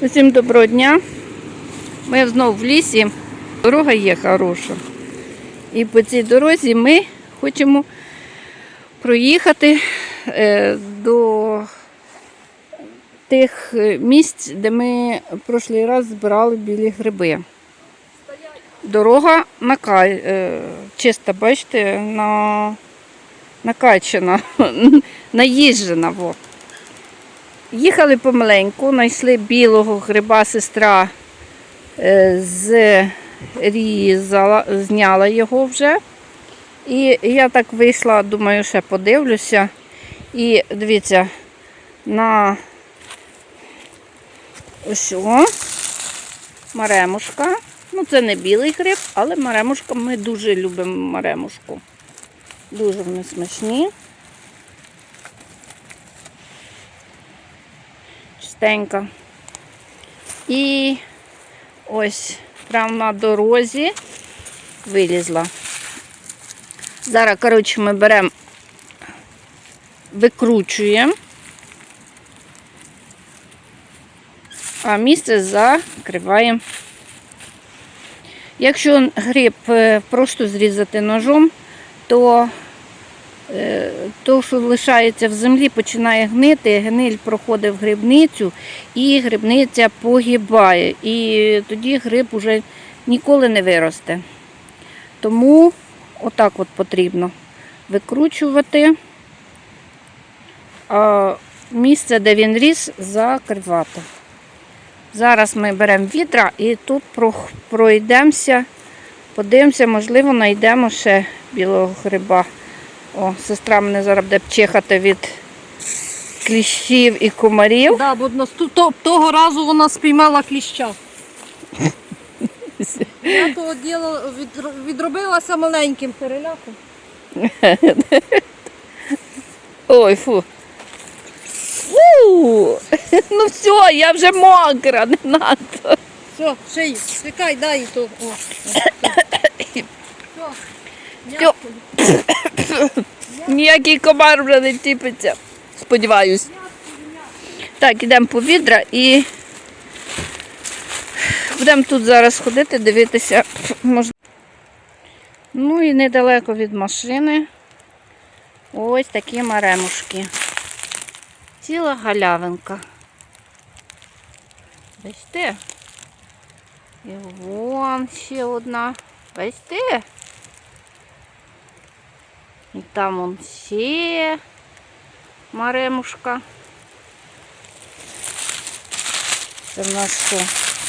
Усім доброго дня. Ми знову в лісі. Дорога є хороша. І по цій дорозі ми хочемо проїхати е, до тих місць, де ми в прошлий раз збирали білі гриби. Дорога нака... е, чиста, бачите, на... накачана, наїжджена. Во. Їхали помаленьку, знайшли білого гриба, сестра е, зрізала, зняла його вже. І я так вийшла, думаю, ще подивлюся. І дивіться, на ось маремушка. Ну, це не білий гриб, але маремушка, ми дуже любимо маремушку. Дуже вони смачні. Чистенька. І ось прямо на дорозі вилізла. Зараз, коротше, ми беремо, викручуємо, а місце закриваємо. Якщо гриб е, просто зрізати ножом, то то, що лишається в землі, починає гнити, гниль проходить в грибницю і грибниця погибає. І тоді гриб уже ніколи не виросте. Тому отак от потрібно викручувати, а місце, де він ріс, закривати. Зараз ми беремо відра і тут пройдемося, подивимося, можливо, знайдемо ще білого гриба. О, сестра мене зараз буде чихати від кліщів і комарів. Да, бо наступ- того разу вона спіймала кліща. Я того діло відро- відробилася маленьким переляком. Ой, фу. Фу! Ну все, я вже мокра, не треба. Все, шиї, чекай, дай то. О, все. Все. Ніякий комар вже не тіпиться. Сподіваюсь. Так, ідемо по відра і будемо тут зараз ходити, дивитися. Ну і недалеко від машини. Ось такі маремушки. Ціла галявинка. Бачите? І вон ще одна. Бачите? І там вон ще маремушка. Це в нас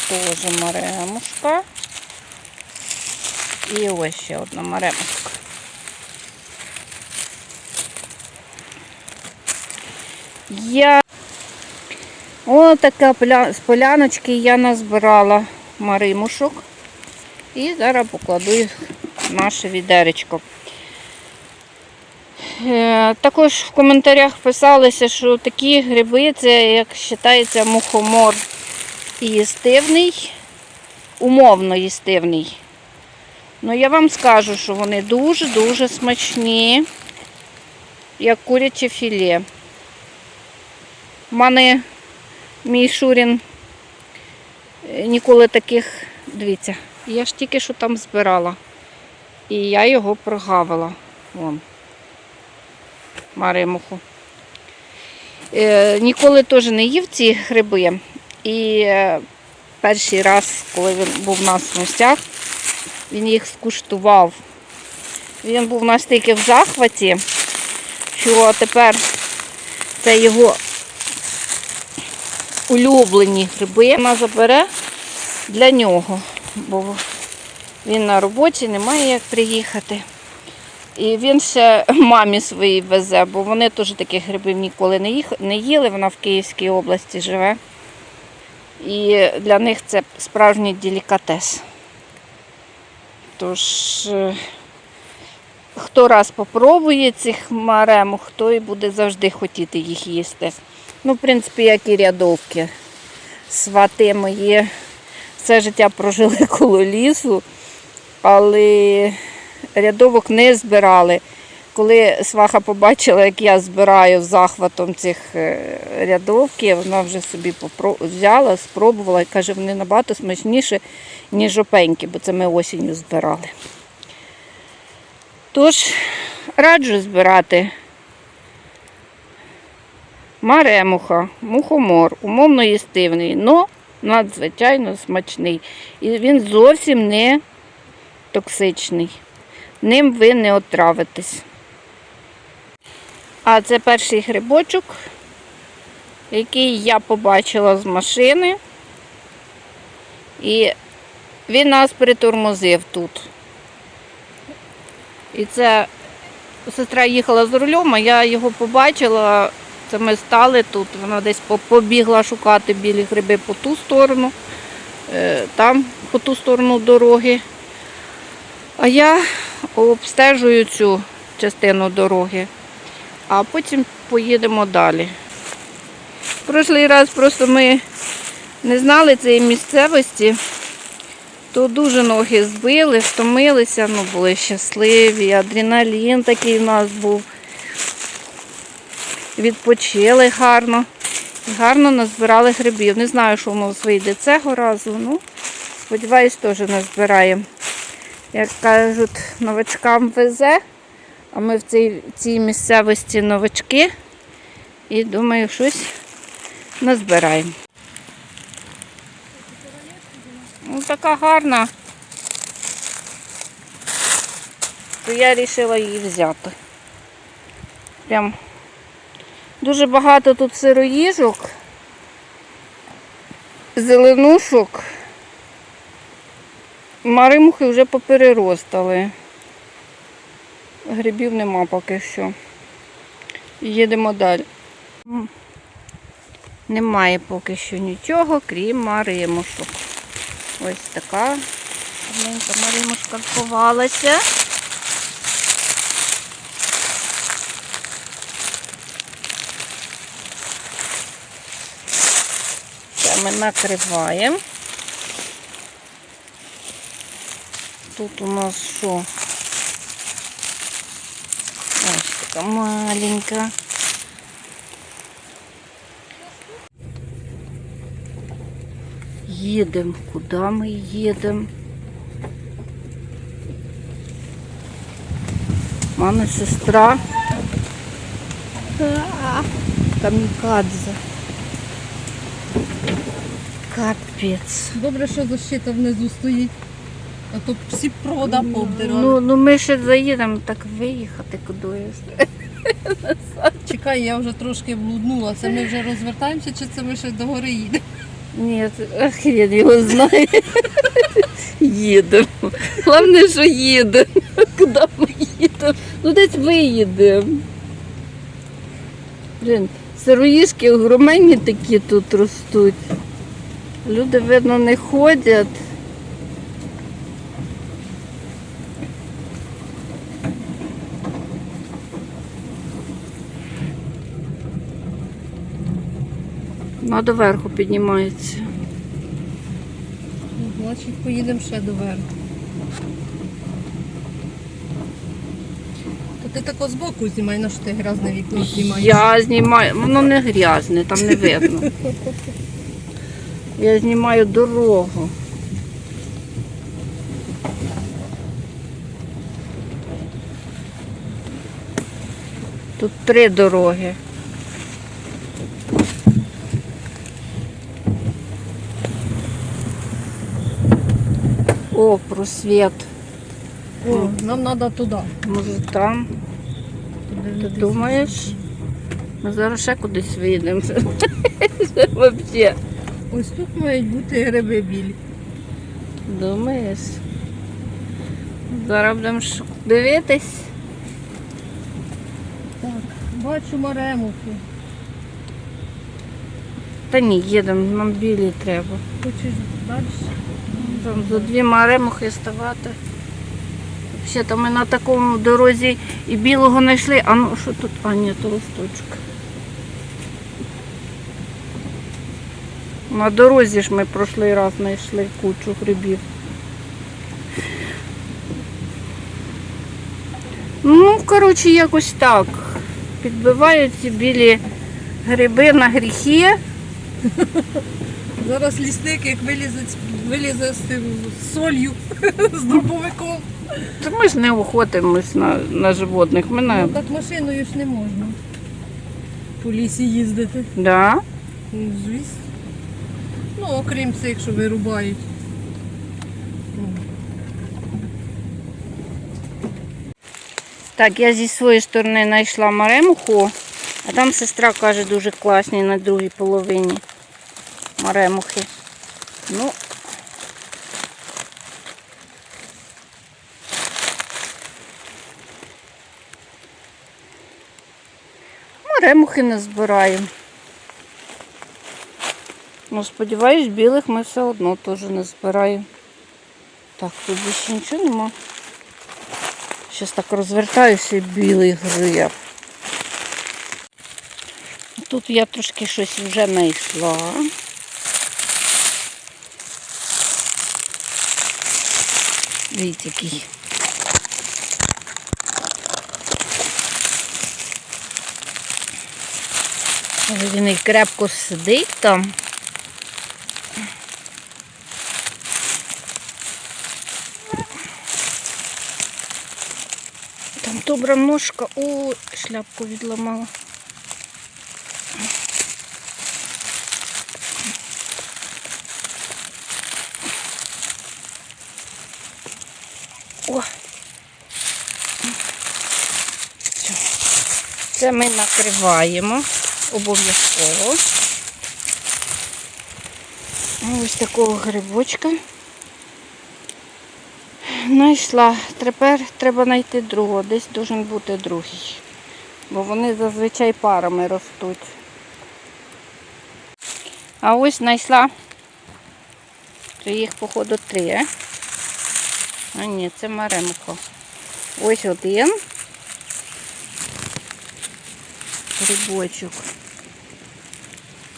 теж маремушка. І ось ще одна маремушка. Я О, така з поляночки я назбирала маримушок. І зараз покладу їх в наше відеречко. Е, Також в коментарях писалося, що такі гриби це, як вважається, мухомор їстивний, умовно їстивний. Ну, я вам скажу, що вони дуже-дуже смачні, як куряче філе. У мене мій Шурін е, ніколи таких, дивіться, я ж тільки що там збирала. І я його прогавила. Вон. Маримуху. Е, ніколи теж не їв ці гриби. І е, перший раз, коли він був у нас в гостях, він їх скуштував. Він був настільки в захваті, що тепер це його улюблені гриби. Вона забере для нього, бо він на роботі, немає як приїхати. І він ще мамі своїй везе, бо вони теж таких грибів ніколи не, їх, не їли, вона в Київській області живе. І для них це справжній делікатес. Тож, е, хто раз попробує цих маремух, той буде завжди хотіти їх їсти. Ну, в принципі, як і рядовки. Свати мої все життя прожили коло лісу, але рядовок не збирали. коли сваха побачила, як я збираю захватом цих е, рядовки, вона вже собі взяла, спробувала і каже, вони набагато смачніші, ніж опеньки, бо це ми осінню збирали. Тож, раджу збирати маремуха, мухомор, умовно їстивний, але надзвичайно смачний. І він зовсім не токсичний. Ним ви не отравитесь. А це перший грибочок, який я побачила з машини. І він нас притормозив тут. І це сестра їхала з рулем, а я його побачила. Це ми стали тут. Вона десь побігла шукати білі гриби по ту сторону, е, там по ту сторону дороги. А я обстежую цю частину дороги, а потім поїдемо далі. Прошлий раз просто ми не знали цієї місцевості, то дуже ноги збили, втомилися, ну були щасливі, адреналін такий у нас був. Відпочили гарно. Гарно назбирали грибів. Не знаю, що воно вийде цього разу. Ну, сподіваюсь, теж назбираємо. Як кажуть, новачкам везе, а ми в цій, цій місцевості новачки. І думаю, щось назбираємо. Ну, така гарна. То я вирішила її взяти. Прям дуже багато тут сироїжок, зеленушок. Маримухи вже попереростали. Грибів нема поки що. Їдемо далі. Немає поки що нічого, крім маримушок. Ось така маленька маримушка сховалася. Це ми накриваємо. Тут у нас що? Ось така маленька. Їдемо. Куди ми їдемо? Мама, сестра. Камікадзе. Капець. Добре, що защита внизу стоїть. Б всі провода пообдирали. Ну, ну ми ще заїдемо так виїхати кудись. Чекай, я вже трошки блуднула. Це ми вже розвертаємося, чи це ми ще до гори їдемо? Ні, хрен його знає. Їдемо. Головне, що їдемо. Куди ми їдемо? Ну десь виїдемо. Блін, сироїшки огроменні такі тут ростуть. Люди, видно, не ходять. Ну, доверху піднімається. Ну, Значить, поїдемо ще до верху. То ти тако збоку знімай, на що ти грязне вікно знімаєш. Я знімаю, воно не грязне, там не видно. Я знімаю дорогу. Тут три дороги. О, просвіт. О, нам треба туди. Може там. Ти думаєш? Ми зараз ще кудись вийдемо. Взагалі. Ось тут мають бути гриби білі. Думаєш? Зараз будемо дивитись. Так, бачу маремухи. Та ні, їдемо, нам білі треба. Хочеш далі? Там за дві маремухи ставати. Взагалі, там ми на такому дорозі і білого знайшли. А ну що тут? А, ні, то листочок. На дорозі ж ми прошлий раз знайшли кучу грибів. Ну, коротше, якось так. Підбивають ці білі гриби на гріхи. Зараз лісник, як вилізе, вилізе з тим з солью, з дробовиком. Та ми ж не охотимось на, на животних. Ми на... Ну так машиною ж не можна. По лісі їздити. Да. Ну, звісно. Ну, окрім цих, що вирубають. Так, я зі своєї сторони знайшла маремуху, а там сестра каже дуже класні на другій половині маремухи. Ну, маремухи не збираємо. Ну, сподіваюсь, білих ми все одно теж не збираємо. Так, тут більше нічого нема. Зараз так розвертаюся і білий гриб. Тут я трошки щось вже знайшла. Дивіться, який. Він і крепко сидить там. Там добра ножка. О, шляпку відламала. О. Все. Це ми накриваємо обов'язково. Ось такого грибочка. Знайшла. Тепер треба знайти другого. Десь должен бути другий. Бо вони зазвичай парами ростуть. А ось знайшла. Це їх, походу, три. А ні, це маремко. Ось один. Грибочок.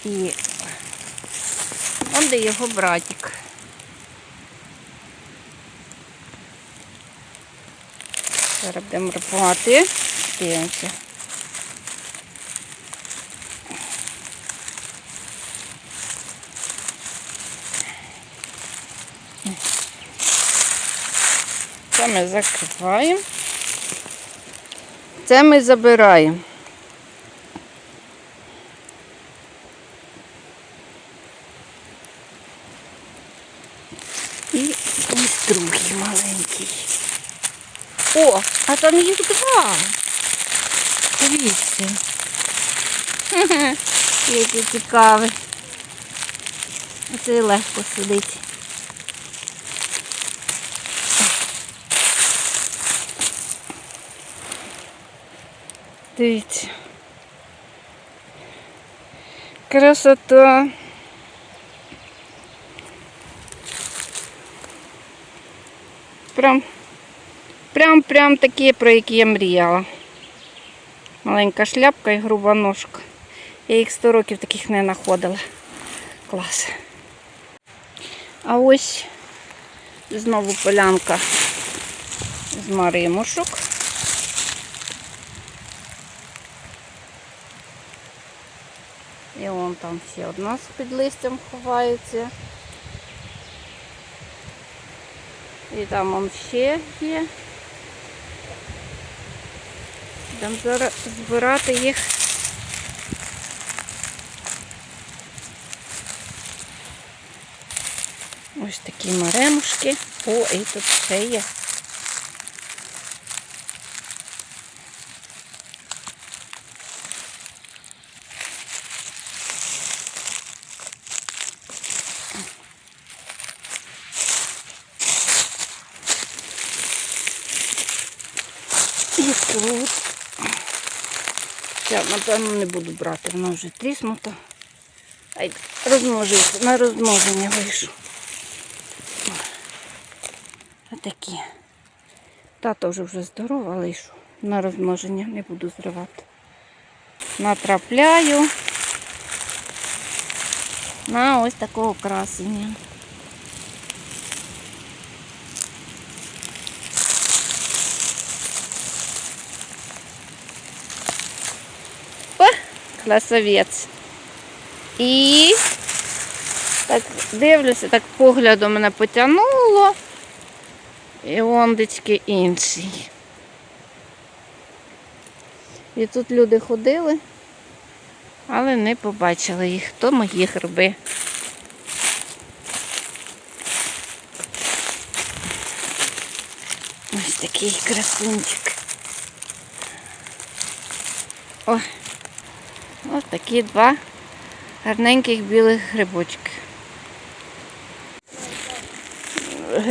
І он де його братик. Зараз будемо рахувати. Дивимося. Це ми закриваємо. Це ми забираємо. І ось другий маленький. О, а там їх два. Дивіться. Який цікавий. Оце легко сидить. Дивіться. Красота. Прям Прям прям такі, про які я мріяла. Маленька шляпка і груба ножка. Я їх 100 років таких не знаходила. Клас. А ось знову полянка з маримушок. І вон там ще одна з під листям ховається. І там он ще є. Будемо зараз збирати їх. Ось такі маремушки. О, і тут ще є. І тут. Я, напевно, не буду брати, воно вже тріснуто. Ай, розмножується, на розмноження вийшов. Отакі. Тато вже вже здорова, але йшов. На розмноження не буду зривати. Натрапляю на ось такого красення. Красавець. І так дивлюся, так поглядом мене потягнуло. І вондечки інший. І тут люди ходили, але не побачили їх. То мої гриби. Ось такий красунчик. О, такі два гарненьких білих грибочки.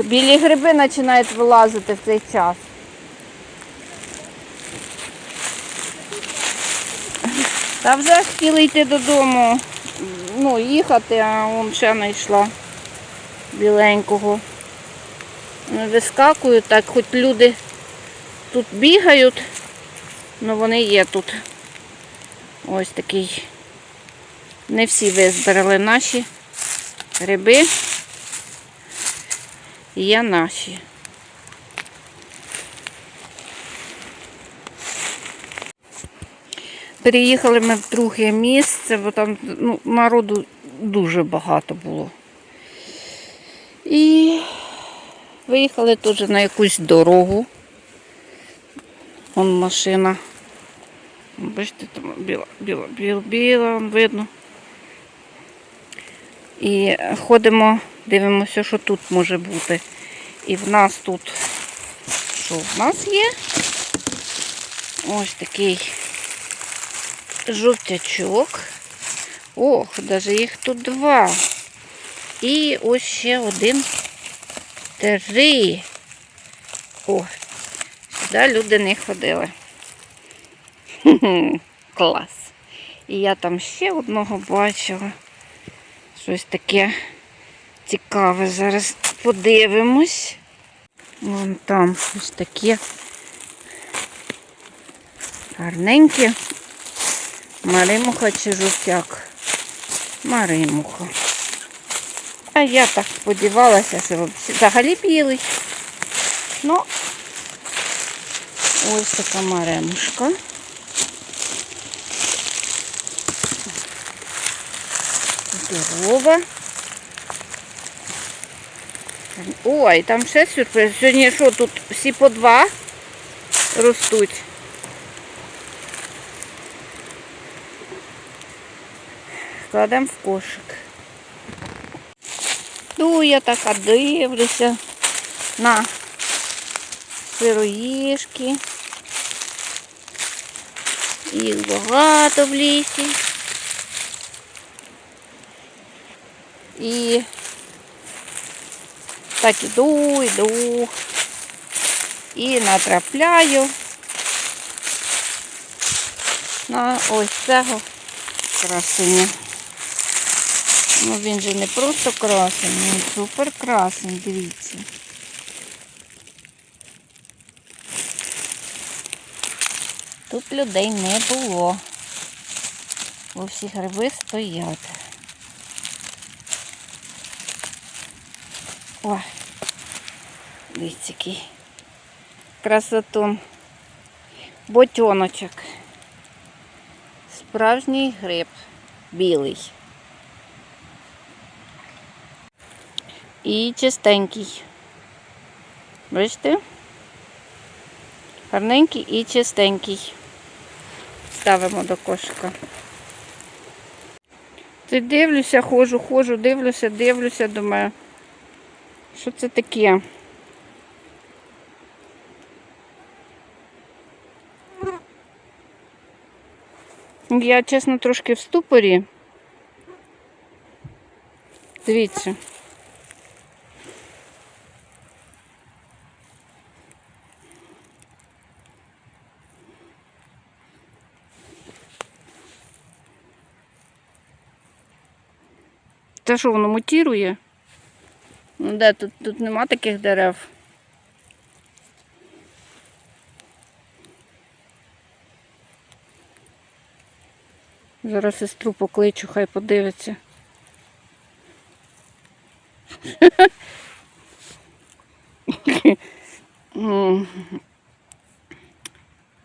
Білі гриби починають вилазити в цей час. Та вже хотіли йти додому, ну, їхати, а он ще не йшла біленького. Ну, Вискакують так, хоч люди тут бігають, але вони є тут. Ось такий. Не всі визбирали наші гриби. Є наші. Переїхали ми в друге місце, бо там ну, народу дуже багато було. І виїхали теж на якусь дорогу. Вон машина. Бачите, там біла, біла, біла, біла, видно. І ходимо, дивимося, що тут може бути. І в нас тут, що в нас є? Ось такий жовтячок. Ох, навіть їх тут два. І ось ще один. Три. О, сюди люди не ходили. Клас. І я там ще одного бачила. Щось таке цікаве. Зараз подивимось. Вон там щось таке гарненьке. Маримуха чи жовтяк? Маримуха. А я так сподівалася, що взагалі білий. Ну, ось така маремушка. Здорова. Ой, там ще сюрприз. Сьогодні що тут всі по два ростуть. Кладемо в кошик. Ну, я така дивлюся на сироїшки. Їх багато в лісі. І так іду, іду. І натрапляю на ось цього красення. Ну він же не просто красень, він супер красень, дивіться. Тут людей не було. Бо всі гриби стоять. Ой, дивіться який красотун. Ботьоночок. Справжній гриб. Білий. І чистенький. Бачите? Гарненький і чистенький. Ставимо до кошика. Ти дивлюся, ходжу, ходжу, дивлюся, дивлюся, думаю. Що це таке? Я, чесно, трошки в ступорі. Дивіться. Та що воно мутірує? Ну де тут тут нема таких дерев. Зараз сестру покличу, хай подивиться.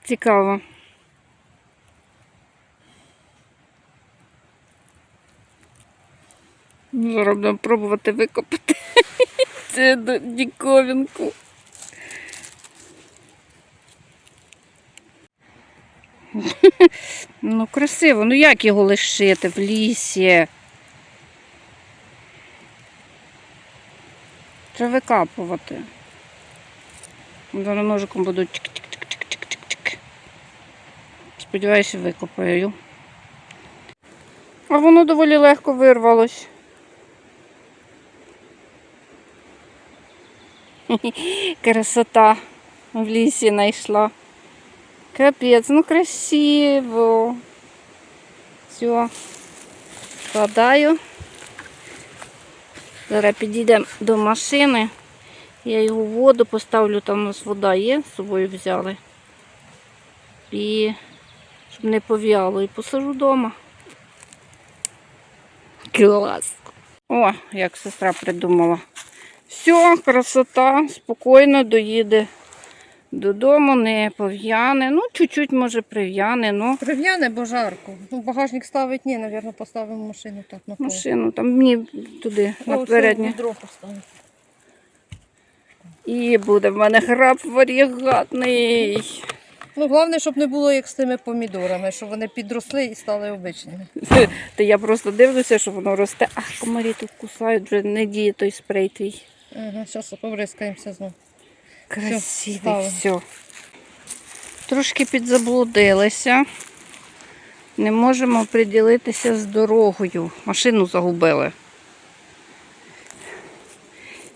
Цікаво. Зараз будемо пробувати викопати. цю д- діковінку. Ну, красиво. Ну як його лишити в лісі? Треба викапувати. Зараз ножиком буду чик-чик-чик-чик-чик-чик. Сподіваюся, викопаю. А воно доволі легко вирвалось. Красота в лісі знайшла. Капець, ну красиво. Все. Складаю. Зараз підійдемо до машини. Я його в воду поставлю, там у нас вода є, з собою взяли. І щоб не пов'яло, і посажу вдома. Клас. О, як сестра придумала. Все, красота, спокійно доїде додому, не пов'яне. Ну, чуть-чуть може прив'яне, ну Прив'яне, бо жарко. Ну, багажник ставить, ні, напевно, поставимо машину так на пол. машину там мені туди, на переднє. відро поставимо. І буде в мене граб варігатний. Ну, головне, щоб не було як з тими помідорами, щоб вони підросли і стали обичними. Та я просто дивлюся, що воно росте. Ах, комарі тут кусають, вже не діє той спрей твій. Ага, зараз побризкаємося знову. Ставимо. все. Трошки підзаблудилися. Не можемо приділитися з дорогою. Машину загубили.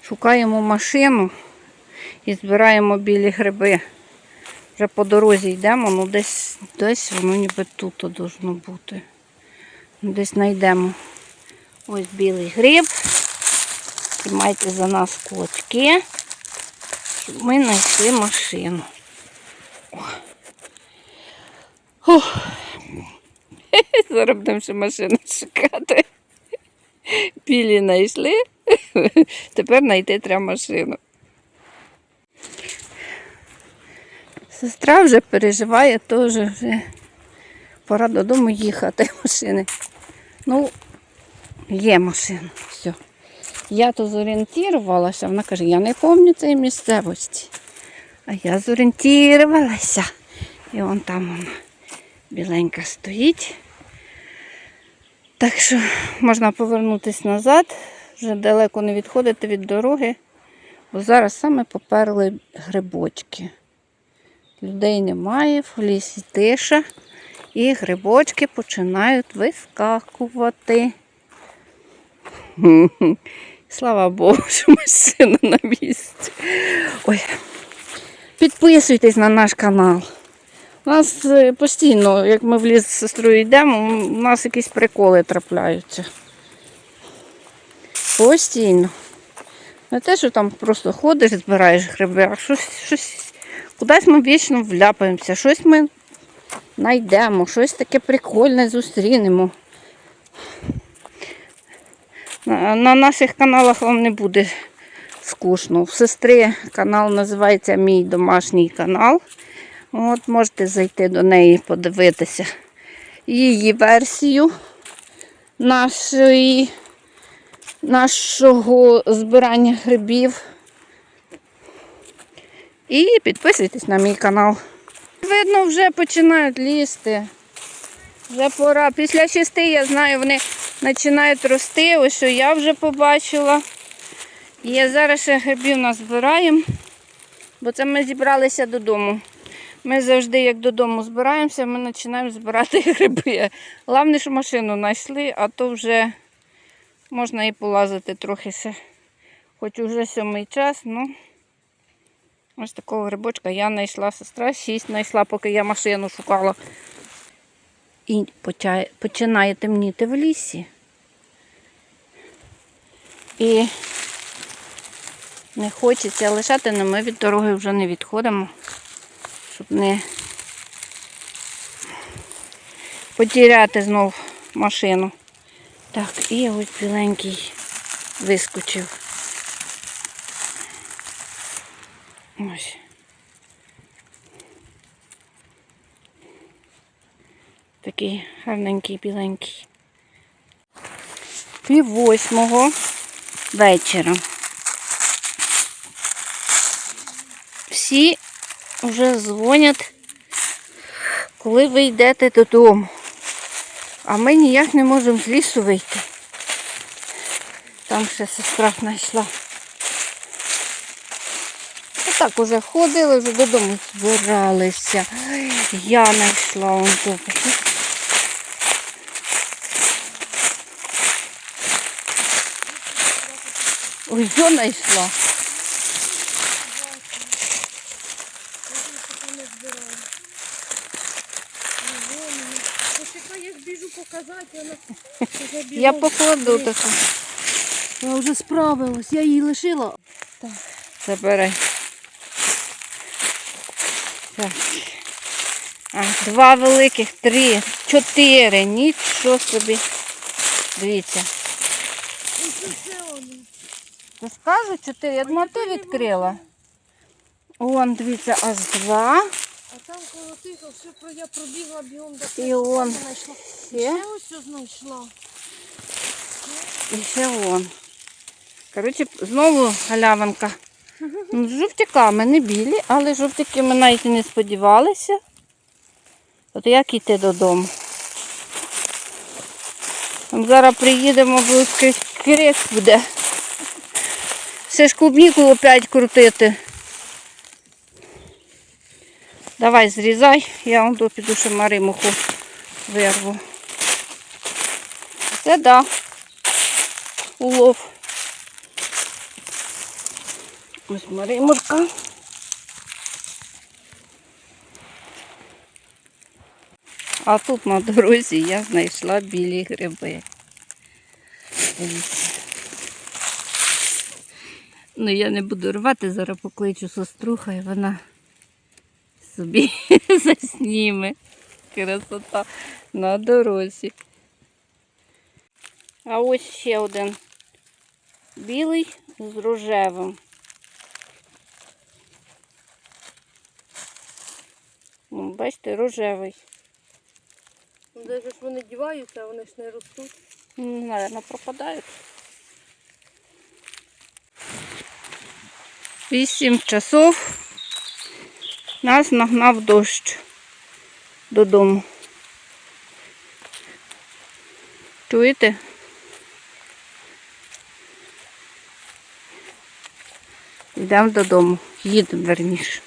Шукаємо машину і збираємо білі гриби. Вже по дорозі йдемо, ну десь, десь воно ніби тут должно бути. Ну, Десь знайдемо. Ось білий гриб. Тримайте за нас кулачки щоб ми знайшли машину. Зараз будемо ще машину шукати. Білі знайшли. Тепер знайти треба машину. Сестра вже переживає, теж вже пора додому їхати машини. Ну, є машина. Я то зорієнтувалася, вона каже, я не пам'ятаю цієї місцевості. А я зорієнтувалася. І вон там вона біленька стоїть. Так що можна повернутися назад, вже далеко не відходити від дороги, бо зараз саме поперли грибочки. Людей немає, в лісі тиша, і грибочки починають вискакувати. Слава Богу, що машина на місці. Ой. Підписуйтесь на наш канал. У нас е, постійно, як ми в ліс з сестрою йдемо, у нас якісь приколи трапляються. Постійно. Не те, що там просто ходиш, збираєш гриби, а щось, щось кудись ми вічно вляпаємося, щось ми знайдемо, щось таке прикольне зустрінемо. На, на наших каналах вам не буде скучно. В сестри канал називається Мій домашній канал. От можете зайти до неї подивитися її версію нашої, нашого збирання грибів. І підписуйтесь на мій канал. Видно, вже починають лізти. Вже пора. Після шести, я знаю, вони починають рости. Ось що я вже побачила. І зараз ще грибів назбираємо, бо це ми зібралися додому. Ми завжди, як додому збираємося, ми починаємо збирати гриби. Головне, що машину знайшли, а то вже можна і полазити трохи ще. Хоч уже сьомий час, ну ось такого грибочка я знайшла, сестра шість знайшла, поки я машину шукала. І починає темніти в лісі. І не хочеться лишати, але ми від дороги вже не відходимо, щоб не потеряти знов машину. Так, і ось біленький вискочив. Ось. Такий гарненький біленький. пів восьмого вечора. Всі вже дзвонять, коли ви йдете додому. А ми ніяк не можемо з лісу вийти. Там ще сестра знайшла. Отак уже ходили, вже додому збиралися. Я знайшла он тут. Я знайшла. Я покладу таку. Я вже справилась, я її лишила. Забирай. Так. А, два великих, три, чотири. Нічого собі. Дивіться. Ти скажу чотири? Я думала, ти відкрила. Вон, дивіться, аж два. А там коло тихо, все про я пробігла бігом до І он. знайшла. Ще. Ще ось знайшла. І ще вон. Коротше, знову галявинка. Ну, З жовтяками, не білі, але жовтяки ми навіть і не сподівалися. От як йти додому? Там зараз приїдемо, крик- крик буде. Ще ж клубніку опять крутити. Давай зрізай, я вам до піду ще маримуху вирву. Це да. Улов. Ось маримурка. А тут на дорозі я знайшла білі гриби. Дивіться. Ну, я не буду рвати, зараз покличу сестру, хай вона собі засніме. Красота на дорозі. А ось ще один білий з рожевим. Ну, Бачите, рожевий. Де ж вони діваються, а вони ж не ростуть. Наверно, пропадають. Вісім часов нас нагнав дощ додому. Чуєте? Йдемо додому. Їдемо верніше.